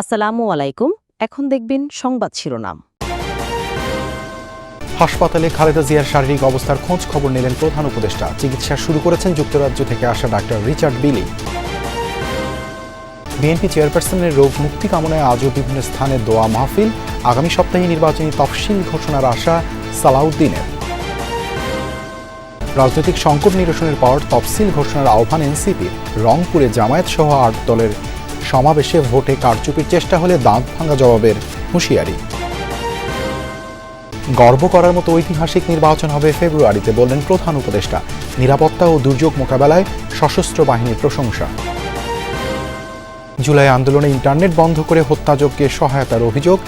আসসালামু আলাইকুম। এখন দেখবেন সংবাদ শিরোনাম। হাসপাতালে খালেদা জিয়ার শারীরিক অবস্থার খোঁজ খবর নিলেন প্রধান উপদেষ্টা। চিকিৎসা শুরু করেছেন যুক্তরাজ্য থেকে আসা ডাক্তার রিচার্ড বিলি। বিএনপি চেয়ারপারসনের রোগ মুক্তি কামনায় আজও বিভিন্ন স্থানে দোয়া মাহফিল। আগামী সপ্তাহে নির্বাচনী তফসিল ঘোষণার আশা সালাউদ্দিনের। রাজনৈতিক সংকট নিরসনের পর তফসিল ঘোষণার আহ্বান এনসিপি রংপুরে জামায়াত সহ আট দলের সমাবেশে ভোটে কারচুপির চেষ্টা হলে দাঁত ভাঙা জবাবের হুঁশিয়ারি। গর্ব করার মতো ঐতিহাসিক নির্বাচন হবে ফেব্রুয়ারিতে বললেন প্রধান উপদেষ্টা। নিরাপত্তা ও দুর্যোগ মোকাবেলায় সশস্ত্র বাহিনীর প্রশংসা। জুলাই আন্দোলনে ইন্টারনেট বন্ধ করে হত্যাযজ্ঞে সহায়তার অভিযোগ,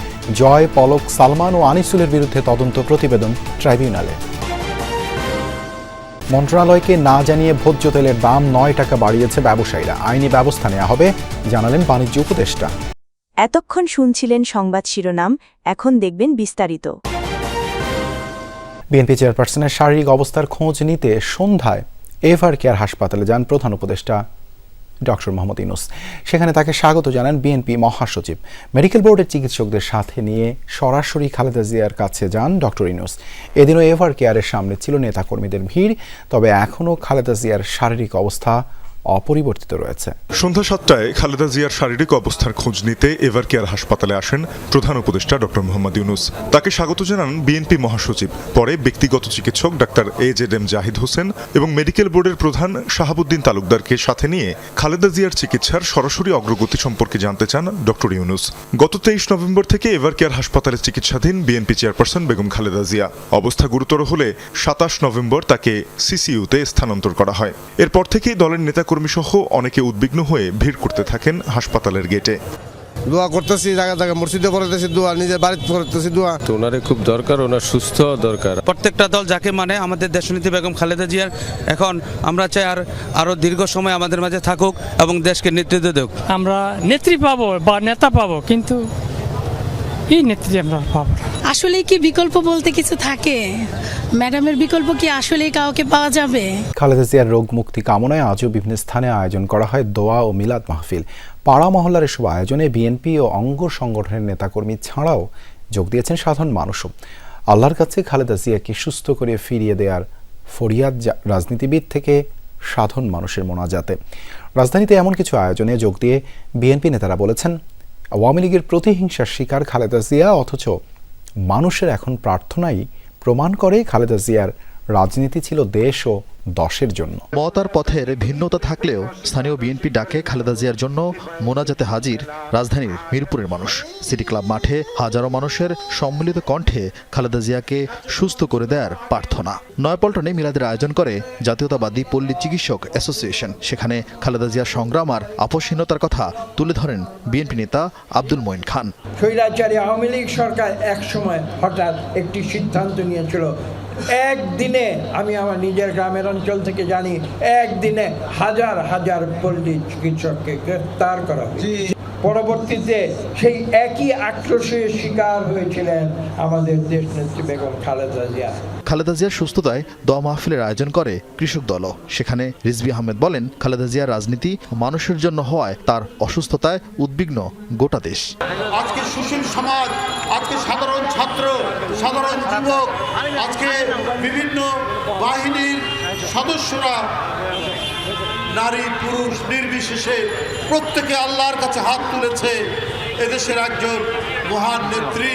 জয় পলক সালমান ও আনিসুলের বিরুদ্ধে তদন্ত প্রতিবেদন ট্রাইব্যুনালে। মন্ত্রণালয়কে না জানিয়ে ভোজ্য তেলের দাম নয় টাকা বাড়িয়েছে ব্যবসায়ীরা। আইনি ব্যবস্থা নেওয়া হবে জানালেন বাণিজ্য উপদেষ্টা। এতক্ষণ শুনছিলেন সংবাদ শিরোনাম এখন দেখবেন বিস্তারিত। বিএনপি চেয়ারপারসনের শারীরিক অবস্থার খোঁজ নিতে সন্ধ্যায় এভার কেয়ার হাসপাতালে যান প্রধান উপদেষ্টা। ডক্টর মোহাম্মদ ইনুস সেখানে তাকে স্বাগত জানান বিএনপি মহাসচিব। মেডিকেল বোর্ডের চিকিৎসকদের সাথে নিয়ে সরাসরি খালেদা জিয়ার কাছে যান ডক্টর ইনুস এদিনও এভার কেয়ারের সামনে ছিল নেতাকর্মীদের ভিড়, তবে এখনও খালেদা জিয়ার শারীরিক অবস্থা অপরিবর্তিত রয়েছে। সন্ধ্যা সাতটায় খালেদা জিয়ার শারীরিক অবস্থার খোঁজ নিতে এভার কেয়ার হাসপাতালে আসেন প্রধান উপদেষ্টা ডক্টর মোহাম্মদ ইউনুস। তাকে স্বাগত জানান বিএনপি মহাসচিব। পরে ব্যক্তিগত চিকিৎসক doctor A Z M Zahid Hossain এবং মেডিকেল বোর্ডের প্রধান শাহাবুদ্দিন তালুকদারকে সাথে নিয়ে খালেদা জিয়ার চিকিৎসার সরাসরি অগ্রগতি সম্পর্কে জানতে চান ডক্টর ইউনুস। গত তেইশ নভেম্বর থেকে এভার কেয়ার হাসপাতালে চিকিৎসাধীন বিএনপি চেয়ারপারসন বেগম খালেদা জিয়া। অবস্থা গুরুতর হলে সাতাশ নভেম্বর তাকে সিসিইউতে স্থানান্তর করা হয়। এরপর থেকেই দলের নেতাকর্মী সহ অনেকে উদ্বিগ্ন হয়ে ভিড় করতে থাকেন হাসপাতালের গেটে। দোয়া করতেছি জায়গা জায়গায় মসজিদে করতেছি দোয়া নিজের বাড়িতে করতেছি দোয়া। তো ওনারে খুব দরকার ওনার সুস্থ দরকার। প্রত্যেকটা দল যাকে মানে আমাদের দেশনীতি বেগম খালেদা জিয়ার এখন আমরা চাই আর আরও দীর্ঘ সময় আমাদের মাঝে থাকুক এবং দেশকে নেতৃত্ব দেখ আমরা নেত্রী পাবো বা নেতা পাবো কিন্তু এই নেত্রী আমরা পাবো। আসলে কি বিকল্প বলতে কিছু থাকে? ম্যাডামের বিকল্প কি আসলে কাউকে পাওয়া যাবে? খালেদা জিয়ার রোগ মুক্তি কামনায় আজও বিভিন্ন স্থানে আয়োজন করা হয় দোয়া ও মিলাদ মাহফিল। পাড়া মহল্লার এসব আয়োজনে বিএনপি ও অঙ্গ সংগঠনের নেতাকর্মী ছাড়াও যোগ দিয়েছেন সাধারণ মানুষও। আল্লাহর কাছে খালেদা জিয়াকে সুস্থ করে ফিরিয়ে দেওয়ার ফরিয়াদ রাজনীতিবিদ থেকে সাধারণ মানুষের মোনাজাতে। রাজধানীতে এমন কিছু আয়োজনে যোগ দিয়ে বিএনপি নেতারা বলেছেন আওয়ামী লীগের প্রতিহিংসার শিকার খালেদা জিয়া, অথচ মানুষের এখন প্রার্থনাই প্রমাণ করে খালেদা জিয়ার রাজনীতি ছিল দেশ ও দশের জন্য। মতার পথের ভিন্নতা থাকলেও স্থানীয় বিএনপি ডাকে খালেদা জিয়ার জন্য মোনাজাতে হাজির রাজধানীর মিরপুরের মানুষ। সিটি ক্লাব মাঠে হাজারো মানুষের সম্মিলিত কণ্ঠে খালেদা জিয়াকে সুস্থ করে দেওয়ার প্রার্থনা। নয়াপল্টনে মিলাদের আয়োজন করে জাতীয়তাবাদী পল্লী চিকিৎসক অ্যাসোসিয়েশন। সেখানে খালেদা জিয়ার সংগ্রাম আর আপসহীনতার কথা তুলে ধরেন বিএনপি নেতা আব্দুল মঈন খান। স্বৈরাচারী আওয়ামী লীগ সরকার এক সময় হঠাৎ একটি সিদ্ধান্ত নিয়েছিল একদিনে আমি আমার নিজের গ্রামের অঞ্চল থেকে জানি একদিনে হাজার হাজার পল্লী চিকিৎসককে গ্রেফতার করা হয়েছে। পরবর্তীতে সেই একই আক্রোশের শিকার হয়েছিলেন আমাদের দেশনেত্রী বেগম খালেদা জিয়া। খালেদা জিয়ার সুস্থতায় দোয়া মাহফিলের আয়োজন করে কৃষক দলও। সেখানে রিজবি আহমেদ বলেন খালেদা জিয়ার রাজনীতি মানুষের জন্য হওয়ায় তার অসুস্থতায় উদ্বিগ্ন গোটা দেশ। আজকে সুশীল সমাজ আজকে সাধারণ ছাত্র সাধারণ যুবক আজকে বিভিন্ন বাহিনীর সদস্যরা, নারী, পুরুষ, নির্বিশেষে প্রত্যেকে আল্লাহর কাছে হাত তুলেছে। এদেশের একজন মহান নেত্রী,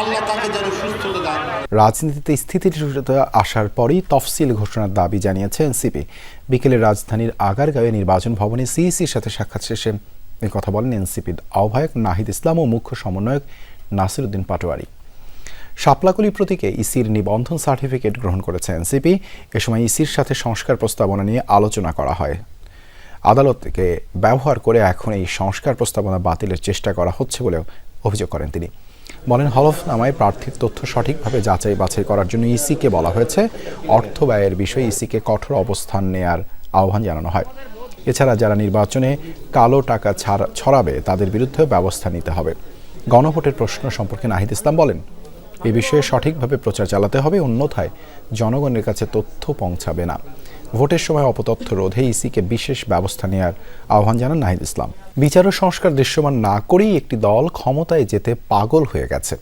আল্লাহ তাকে যেন সুস্থতা দান রাজনীতিতে স্থিতিশীলতা আসার পরই তফসিল ঘোষণার দাবি জানিয়েছে এনসিপি। বিকেলে রাজধানীর আগারগাঁওয়ে নির্বাচন ভবনে সিইসির সাথে সাক্ষাৎ শেষে কথা বলেন এনসিপির আহ্বায়ক নাহিদ ইসলাম ও মুখ্য সমন্বয়ক নাসিরুদ্দিন পাটোয়ারি। শাপলাকলি প্রতীকে ইসির নিবন্ধন সার্টিফিকেট গ্রহণ করেছে এনসিপি। এ সময় ইসির সাথে সংস্কার প্রস্তাবনা নিয়ে আলোচনা করা হয়। আদালতকে ব্যবহার করে এখন এই সংস্কার প্রস্তাবনা বাতিলের চেষ্টা করা হচ্ছে বলেও অভিযোগ করেন তিনি। বলেন, হলফনামায় প্রার্থীর তথ্য সঠিকভাবে যাচাই বাছাই করার জন্য ইসিকে বলা হয়েছে, অর্থ ব্যয়ের বিষয়ে ইসিকে কঠোর অবস্থান নেয়ার আহ্বান জানানো হয়। এছাড়া যারা নির্বাচনে কালো টাকা ছাড়া ছড়াবে, তাদের বিরুদ্ধেও ব্যবস্থা নিতে হবে। গণভোটের প্রশ্ন সম্পর্কে নাহিদ ইসলাম বলেন এ বিষয়ে সঠিকভাবে প্রচার চালাতে হবে, অন্যথায় জনগণের কাছে তথ্য পৌঁছাবে না। ভোটের সময় অপতথ্য রোধে ইসিকে বিশেষ ব্যবস্থা নেওয়ার আহ্বান জানান নাহিদ ইসলাম। বিচার ও সংস্কার দৃশ্যমান না করেই একটি দল ক্ষমতায় যেতে পাগল হয়ে গেছে।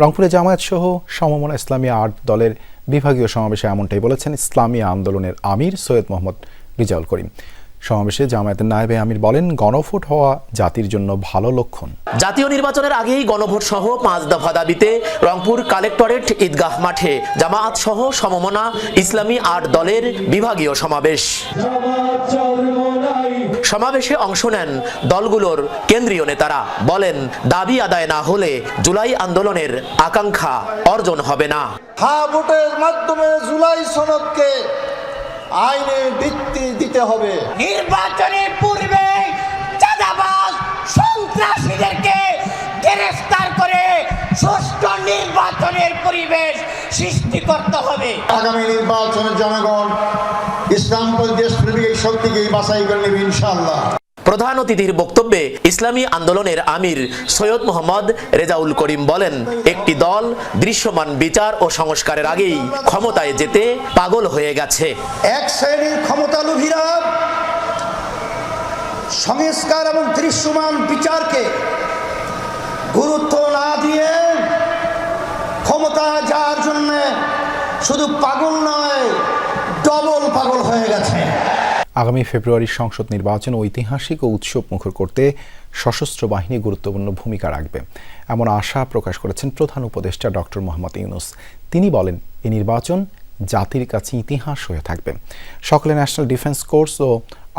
রংপুরে জামায়াত সহ সমমনা ইসলামী আট দলের বিভাগীয় সমাবেশে এমনটাই বলেছেন ইসলামী আন্দোলনের আমির সৈয়দ মোহাম্মদ রিজাউল করিম। সমাবেশে জামায়াতের নায়েবে আমির বলেন গণভোট হওয়া জাতির জন্য ভালো লক্ষণ। জাতীয় নির্বাচনের আগেই গণভোট সহ পাঁচ দফা দাবিতে রংপুর কালেক্টরেট ঈদগাহ মাঠে জামায়াত সহ সমমনা ইসলামী আট দলের বিভাগীয় সমাবেশ। সমাবেশে অংশ নেন দলগুলোর কেন্দ্রীয় নেতারা। বলেন দাবি আদায় না হলে জুলাই আন্দোলনের আকাঙ্ক্ষা অর্জন হবে না। হা ভোটের মাধ্যমে জুলাই সনদকে আইনে ভিত্তি দিতে হবে। নির্বাচনের পূর্বে চাঁদাবাজ সন্ত্রাসীদেরকে গ্রেফতার করে সুষ্ঠু নির্বাচনের পরিবেশ সৃষ্টি করতে হবে। আগামী নির্বাচনের জনগণ ইসলামপন্থী দেশপ্রেমিক এই শক্তিকেই বাছাই করে নেবে ইনশাআল্লাহ। প্রধান অতিথির বক্তব্যে ইসলামী আন্দোলনের আমির সৈয়দ মোহাম্মদ রেজাউল করিম বলেন, একটি দল দৃশ্যমান বিচার ও সংস্কারের আগেই ক্ষমতায় যেতে পাগল হয়ে গেছে। এক শ্রেণির ক্ষমতালোভীরা সংস্কার এবং দৃশ্যমান বিচারকে গুরুত্ব না দিয়ে ক্ষমতা যাওয়ার জন্য শুধু পাগল নয়, ডবল পাগল হয়ে গেছে। আগামী ফেব্রুয়ারির সংসদ নির্বাচন ঐতিহাসিক ও উৎসব মুখর করতে সশস্ত্র বাহিনী গুরুত্বপূর্ণ ভূমিকা রাখবে, এমন আশা প্রকাশ করেছেন প্রধান উপদেষ্টা ডক্টর মোহাম্মদ ইউনুস। তিনি বলেন এই নির্বাচন জাতির কাছে ইতিহাস হয়ে থাকবে। সকলে ন্যাশনাল ডিফেন্স কোর্স ও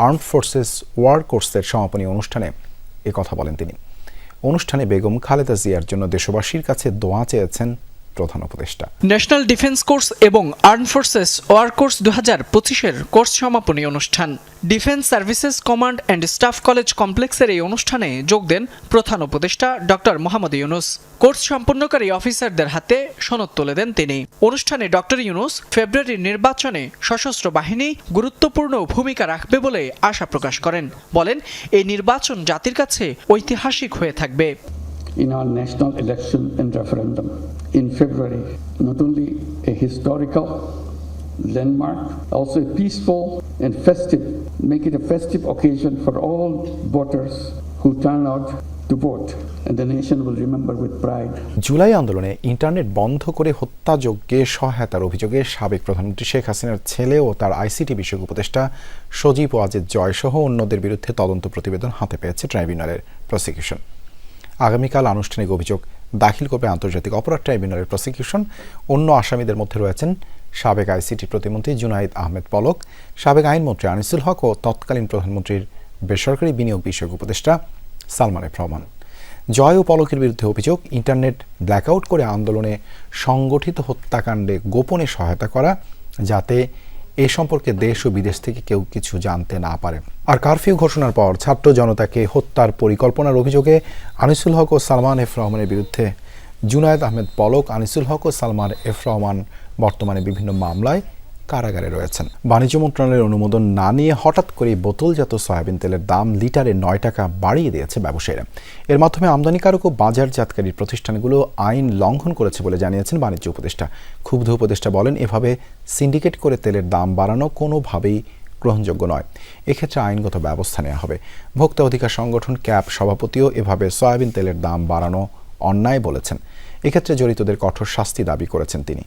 আর্মড ফোর্সেস ওয়ার কোর্সের সমাপনী অনুষ্ঠানে কথা বলেন তিনি। অনুষ্ঠানে বেগম খালেদা জিয়ার জন্য দেশবাসীর কাছে দোয়া চেয়েছেন প্রধান উপদেষ্টা। ন্যাশনাল ডিফেন্স কোর্স এবং আর্ম ফোর্সেস ওয়ার কোর্স দু হাজার পঁচিশের কোর্স সমাপনী অনুষ্ঠান। Defence services command and staff college কমপ্লেক্সের এই অনুষ্ঠানে যোগ দেন প্রধান উপদেষ্টা ডক্টর মোহাম্মদ ইউনুস। কোর্স সম্পন্নকারী অফিসারদের হাতে সনদ তুলে দেন তিনি। অনুষ্ঠানে ডক্টর ইউনুস ফেব্রুয়ারির নির্বাচনে সশস্ত্র বাহিনী গুরুত্বপূর্ণ ভূমিকা রাখবে বলে আশা প্রকাশ করেন। বলেন এই নির্বাচন জাতির কাছে ঐতিহাসিক হয়ে থাকবে। In our national election and referendum in February. Not only a historical landmark, also a peaceful and festive, make it a festive occasion for all voters who turn out to vote. And the nation will remember with pride July আন্দোলনে internet বন্ধ করে হত্যাযজ্ঞে সহায়তার অভিযোগে সাবেক প্রধানমন্ত্রী শেখ হাসিনার ছেলে ও তার আইসিটি বিষয়ক উপদেষ্টা সজীব ওয়াজেদ জয় সহ অন্যদের বিরুদ্ধে তদন্ত প্রতিবেদন হাতে পেয়েছে ট্রাইব্যুনালের প্রসিকিউশন আগামীকাল আনুষ্ঠানিক অভিযোগ দাখিল করবে আন্তর্জাতিক অপরাধ ট্রাইব্যুনালের প্রসিকিউশন। অন্য আসামিদের মধ্যে রয়েছেন সাবেক আইসিটি প্রতিমন্ত্রী জুনাইদ আহমেদ পলক, সাবেক আইনমন্ত্রী আনিসুল হক ও তৎকালীন প্রধানমন্ত্রীর বেসরকারি বিনিয়োগ বিষয়ক উপদেষ্টা সালমান এফ রহমান। জয় ও পলকের বিরুদ্ধে অভিযোগ, ইন্টারনেট ব্ল্যাকআউট করে আন্দোলনে সংগঠিত হত্যাকাণ্ডে গোপনে সহায়তা করা, যাতে এ সম্পর্কে দেশ ও বিদেশ থেকে কেউ কিছু জানতে না পারে। আর কারফিউ ঘোষণার পর ছাত্র জনতাকে হত্যার পরিকল্পনার অভিযোগে আনিসুল হক ও সালমান এফ রহমানের বিরুদ্ধে জুনায়েদ আহমেদ পলক, আনিসুল হক ও সালমান এফ রহমান বর্তমানে বিভিন্ন মামলায় কারাগারে রয়েছেন। বাণিজ্য মন্ত্রণালয়ের অনুমোদন না নিয়ে হঠাৎ করে বোতলজাত সয়াবিন তেলের দাম লিটারে নয় টাকা বাড়িয়ে দিয়েছে ব্যবসায়ীরা। এর মাধ্যমে আমদানিকারক ও বাজারজাতকারী প্রতিষ্ঠানগুলো আইন লঙ্ঘন করেছে বলে জানিয়েছেন বাণিজ্য উপদেষ্টা। ক্ষুব্ধ উপদেষ্টা বলেন, এভাবে সিন্ডিকেট করে তেলের দাম বাড়ানো কোনোভাবেই গ্রহণযোগ্য নয়। এক্ষেত্রে আইনগত ব্যবস্থা নেওয়া হবে। ভোক্তা অধিকার সংগঠন ক্যাব সভাপতিও এভাবে সয়াবিন তেলের দাম বাড়ানো অন্যায় বলেছেন। এক্ষেত্রে জড়িতদের কঠোর শাস্তি দাবি করেছেন তিনি।